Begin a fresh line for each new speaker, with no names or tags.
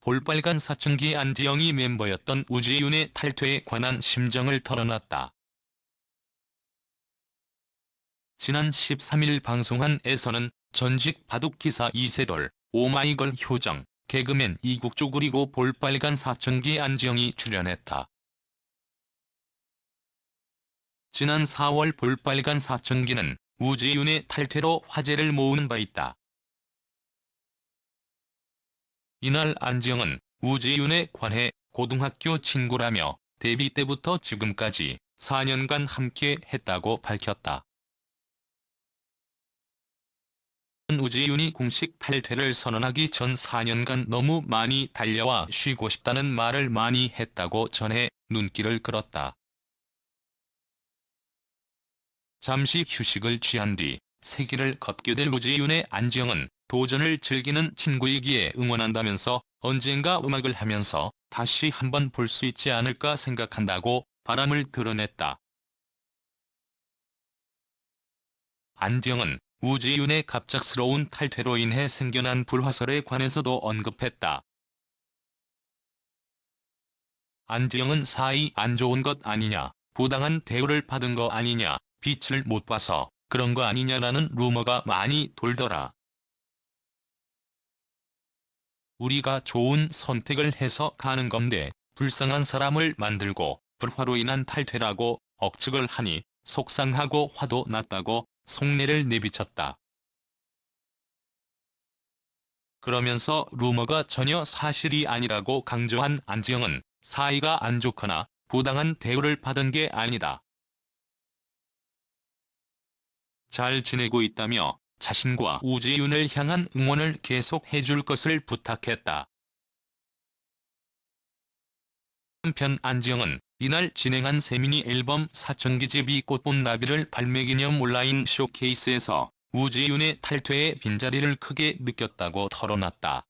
볼빨간 사춘기 안지영이 멤버였던 우지윤의 탈퇴에 관한 심정을 털어놨다. 지난 13일 방송한 에서는 전직 바둑기사 이세돌, 오마이걸 효정, 개그맨 이국주 그리고 볼빨간 사춘기 안지영이 출연했다. 지난 4월 볼빨간 사춘기는 우지윤의 탈퇴로 화제를 모은 바 있다. 이날 안지영은 우지윤에 관해 고등학교 친구라며 데뷔 때부터 지금까지 4년간 함께 했다고 밝혔다. 우지윤이 공식 탈퇴를 선언하기 전 4년간 너무 많이 달려와 쉬고 싶다는 말을 많이 했다고 전해 눈길을 끌었다. 잠시 휴식을 취한 뒤 세기를 걷게 될 우지윤의 안지영은 도전을 즐기는 친구이기에 응원한다면서 언젠가 음악을 하면서 다시 한번 볼 수 있지 않을까 생각한다고 바람을 드러냈다. 안지영은 우지윤의 갑작스러운 탈퇴로 인해 생겨난 불화설에 관해서도 언급했다. 안지영은 사이 안 좋은 것 아니냐, 부당한 대우를 받은 거 아니냐, 빛을 못 봐서 그런 거 아니냐라는 루머가 많이 돌더라. 우리가 좋은 선택을 해서 가는 건데 불쌍한 사람을 만들고 불화로 인한 탈퇴라고 억측을 하니 속상하고 화도 났다고 속내를 내비쳤다. 그러면서 루머가 전혀 사실이 아니라고 강조한 안지영은 사이가 안 좋거나 부당한 대우를 받은 게 아니다. 잘 지내고 있다며 자신과 우지윤을 향한 응원을 계속 해줄 것을 부탁했다. 한편 안지영은 이날 진행한 세미니 앨범 사춘기집이 꽃본 나비를 발매 기념 온라인 쇼케이스에서 우지윤의 탈퇴의 빈자리를 크게 느꼈다고 털어놨다.